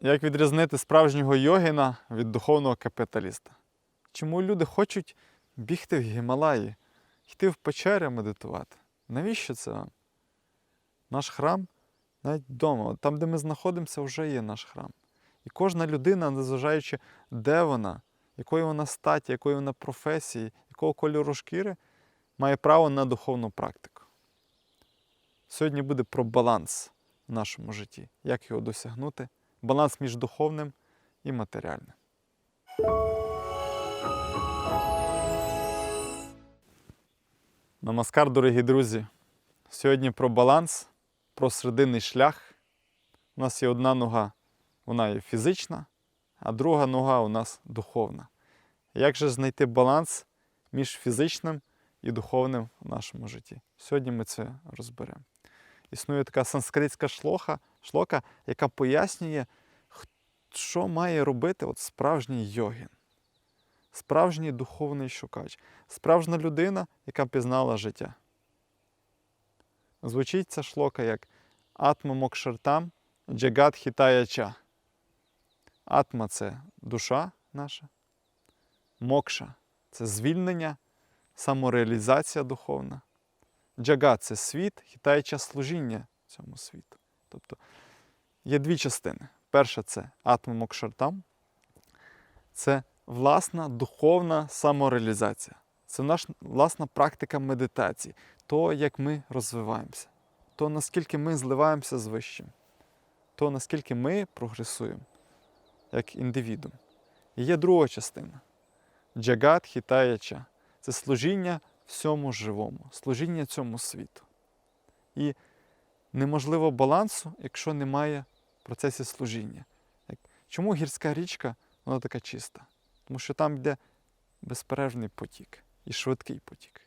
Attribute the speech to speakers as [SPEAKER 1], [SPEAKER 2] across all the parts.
[SPEAKER 1] Як відрізнити справжнього йогіна від духовного капіталіста? Чому люди хочуть бігти в Гімалаї, йти в печери медитувати? Навіщо це вам? Наш храм навіть вдома, там, де ми знаходимося, вже є наш храм. І кожна людина, незважаючи, де вона, якої вона статі, якої вона професії, якого кольору шкіри, має право на духовну практику. Сьогодні буде про баланс в нашому житті, як його досягнути, баланс між духовним і матеріальним. Намаскар, дорогі друзі. Сьогодні про баланс, про серединний шлях. У нас є одна нога, вона є фізична, а друга нога у нас духовна. Як же знайти баланс між фізичним і духовним в нашому житті? Сьогодні ми це розберемо. Існує така санскритська шлоха, шлока, яка пояснює, що має робити от справжній йогін, справжній духовний шукач, справжня людина, яка пізнала життя. Звучить ця шлока як Атма Мокшартам Джагат Хітаяча. Атма це душа наша, мокша це звільнення, самореалізація духовна. Джагат це світ, хітаюча служіння цьому світу. Тобто є дві частини. Перша це Атма Мокшартам, це власна духовна самореалізація. Це наша власна практика медитації, то, як ми розвиваємося, то наскільки ми зливаємося з вищим, то наскільки ми прогресуємо як індивідум. І є друга частина. Джагат хітаяча це служіння всьому живому, служіння цьому світу. І неможливо балансу, якщо немає в процесі служіння. Чому гірська річка вона така чиста? Тому що там йде безперервний потік і швидкий потік.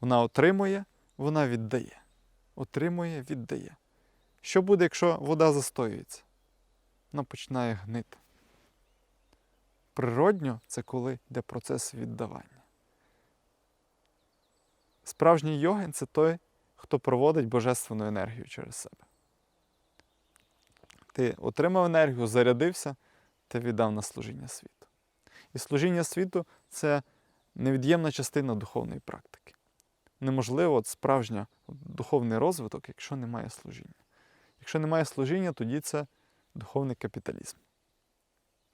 [SPEAKER 1] Вона отримує, вона віддає. Отримує, віддає. Що буде, якщо вода застоюється? Вона починає гнити. Природньо це коли йде процес віддавання. Справжній йогін це той, хто проводить божественну енергію через себе. Ти отримав енергію, зарядився, ти віддав на служіння світу. І служіння світу це невід'ємна частина духовної практики. Неможливо справжній духовний розвиток, якщо немає служіння. Якщо немає служіння, тоді це духовний капіталізм.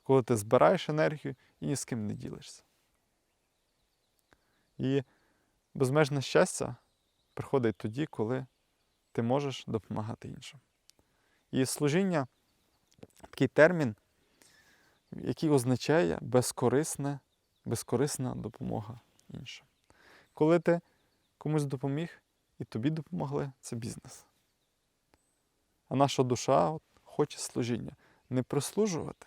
[SPEAKER 1] Коли ти збираєш енергію і ні з ким не ділишся. І безмежне щастя приходить тоді, коли ти можеш допомагати іншим. І служіння такий термін, який означає безкорисне, безкорисна допомога іншим. Коли ти комусь допоміг і тобі допомогли, це бізнес. А наша душа хоче служіння. Не прислужувати,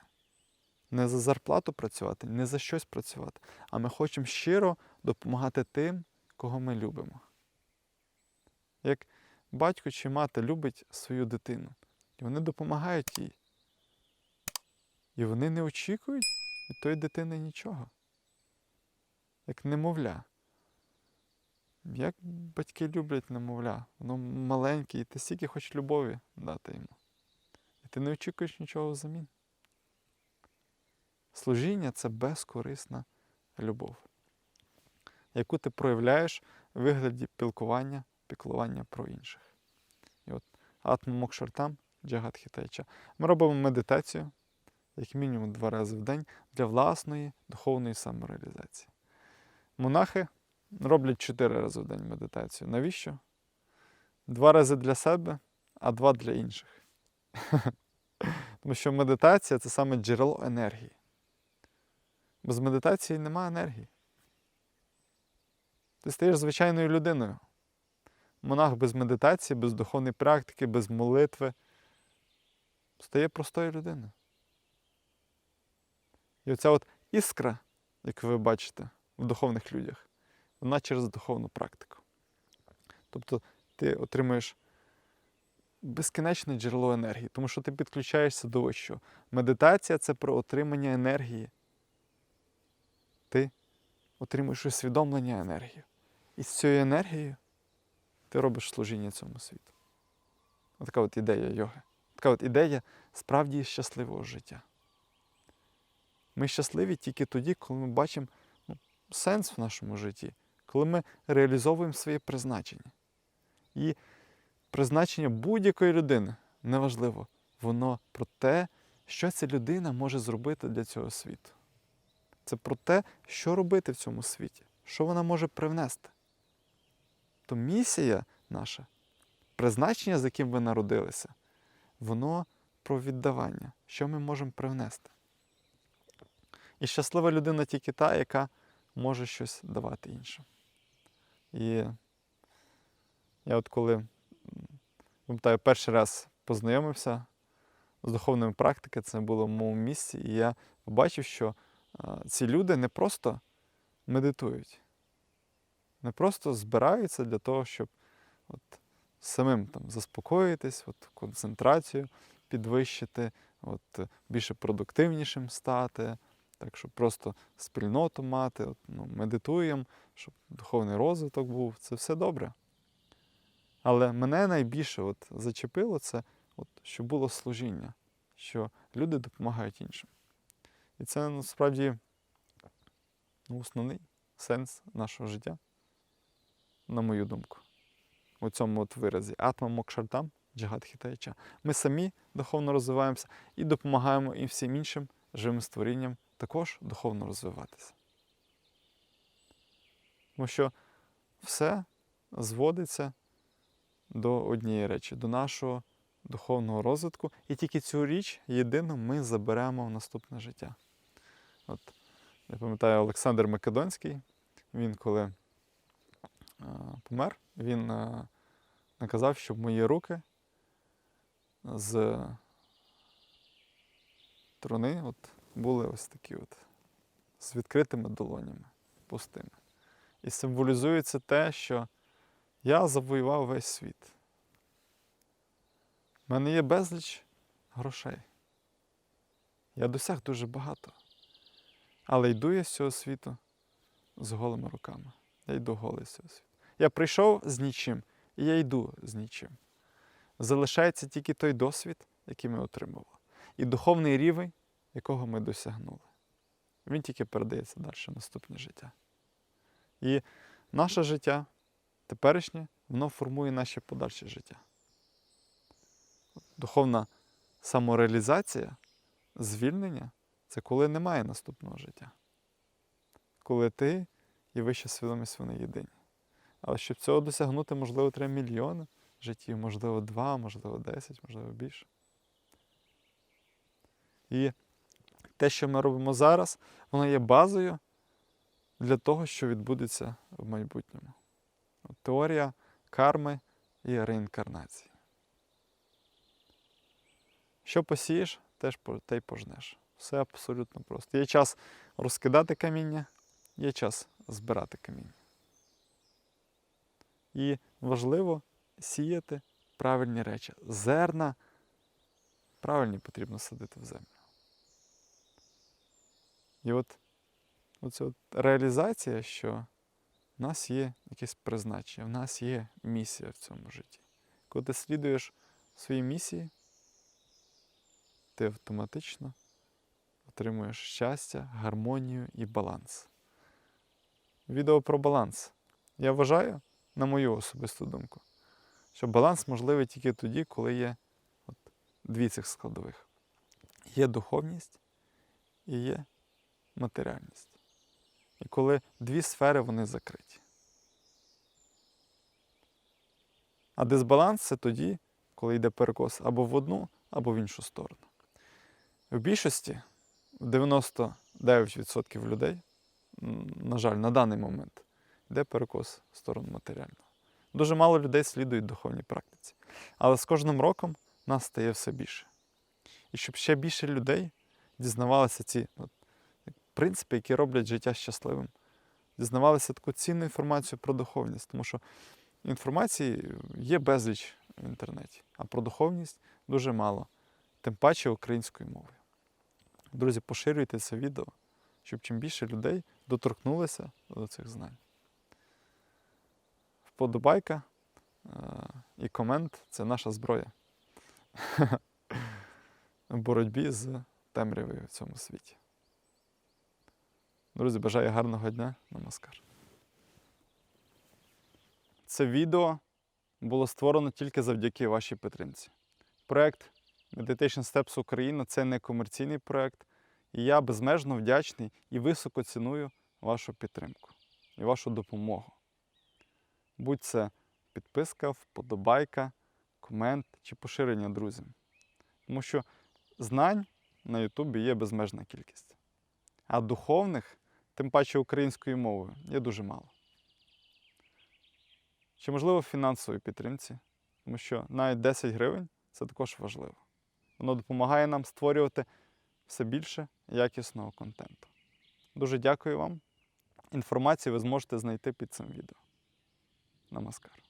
[SPEAKER 1] не за зарплату працювати, не за щось працювати, а ми хочемо щиро допомагати тим, кого ми любимо. Як батько чи мати любить свою дитину, і вони допомагають їй. І вони не очікують від тої дитини нічого. Як немовля. Як батьки люблять немовля, воно маленьке, і ти стільки хочеш любові дати йому. І ти не очікуєш нічого взамін. Служіння це безкорисна любов, яку ти проявляєш в вигляді пілкування, піклування про інших. І от Атма Мокшартам Джагат Хітайча. Ми робимо медитацію, як мінімум два рази в день, для власної духовної самореалізації. Монахи роблять чотири рази в день медитацію. Навіщо? Два рази для себе, а два для інших. Тому що медитація це саме джерело енергії. Без медитації немає енергії. Ти стаєш звичайною людиною. Монах без медитації, без духовної практики, без молитви стає простою людиною. І оця от іскра, як ви бачите, в духовних людях, вона через духовну практику. Тобто ти отримуєш безкінечне джерело енергії, тому що ти підключаєшся до вищого. Медитація це про отримання енергії. Ти отримуєш усвідомлення енергії. І з цією енергією ти робиш служіння цьому світу. Отака от ідея йоги. така от ідея справді щасливого життя. Ми щасливі тільки тоді, коли ми бачимо ну, сенс в нашому житті, коли ми реалізовуємо своє призначення. І призначення будь-якої людини, неважливо, воно про те, що ця людина може зробити для цього світу. Це про те, що робити в цьому світі, що вона може привнести. То місія наша, призначення, з яким ви народилися, воно про віддавання, що ми можемо привнести. І щаслива людина тільки та, яка може щось давати іншим. І я от коли пам'ятаю, перший раз познайомився з духовними практиками, це було в моєму місці, і я побачив, що ці люди не просто медитують, не просто збираються для того, щоб от, самим там, заспокоїтись, от, концентрацію підвищити, от, більше продуктивнішим стати, так, щоб просто спільноту мати, от, ну, медитуємо, щоб духовний розвиток був, це все добре. Але мене найбільше от, зачепило це, от, що було служіння, що люди допомагають іншим. І це насправді ну, основний сенс нашого життя, на мою думку, у цьому от виразі. Атма Мокшартам, Джагат Хітаяча. Ми самі духовно розвиваємося і допомагаємо і всім іншим живим створінням також духовно розвиватися. Тому що все зводиться до однієї речі, до нашого духовного розвитку, і тільки цю річ єдину ми заберемо в наступне життя. От, я пам'ятаю, Олександр Македонський, він коли помер, він е, наказав, щоб мої руки з труни от, були ось такі от, з відкритими долонями, пустими. І символізується те, що я завоював весь світ. У мене є безліч грошей. Я досяг дуже багато. Але йду я з цього світу з голими руками. Я йду голий з цього світу. Я прийшов з нічим, і я йду з нічим. Залишається тільки той досвід, який ми отримали, і духовний рівень, якого ми досягнули. Він тільки передається далі наступне життя. І наше життя, теперішнє, воно формує наше подальше життя. Духовна самореалізація, звільнення це коли немає наступного життя. Коли ти і вища свідомість вони єдині. Але щоб цього досягнути, можливо, треба мільйони життів, можливо, два, можливо, десять, можливо, більше. І те, що ми робимо зараз, воно є базою для того, що відбудеться в майбутньому. Теорія карми і реінкарнації. Що посієш, теж те й пожнеш. Все абсолютно просто. Є час розкидати каміння, є час збирати каміння. І важливо сіяти правильні речі. Зерна правильні потрібно садити в землю. І от оця от реалізація, що в нас є якесь призначення, в нас є місія в цьому житті. Коли ти слідуєш своїй місії, ти автоматично отримуєш щастя, гармонію і баланс. Відео про баланс. Я вважаю, на мою особисту думку, що баланс можливий тільки тоді, коли є от дві цих складових. Є духовність і є матеріальність. І коли дві сфери вони закриті. А дисбаланс це тоді, коли йде перекос або в одну, або в іншу сторону. В більшості, 99% людей, на жаль, на даний момент, йде перекос в сторону матеріального. Дуже мало людей слідують духовній практиці. Але з кожним роком нас стає все більше. І щоб ще більше людей дізнавалися ці от, принципи, які роблять життя щасливим, дізнавалися таку цінну інформацію про духовність, тому що інформації є безліч в інтернеті, а про духовність дуже мало, тим паче українською мовою. Друзі, поширюйте це відео, щоб чим більше людей доторкнулися до цих знань. Вподобайка е, і комент це наша зброя. в боротьбі з темрявою в цьому світі. Друзі, бажаю гарного дня. Намаскар. Це відео було створено тільки завдяки вашій підтримці. Проект Meditation Steps Україна це не комерційний проект, і я безмежно вдячний і високо ціную вашу підтримку і вашу допомогу. Будь це підписка, вподобайка, комент чи поширення друзям. Тому що знань на Ютубі є безмежна кількість. А духовних, тим паче українською мовою, є дуже мало. Чи можливо фінансової підтримці, тому що навіть 10 гривень це також важливо. Воно допомагає нам створювати все більше якісного контенту. Дуже дякую вам. Інформацію ви зможете знайти під цим відео. Намаскар.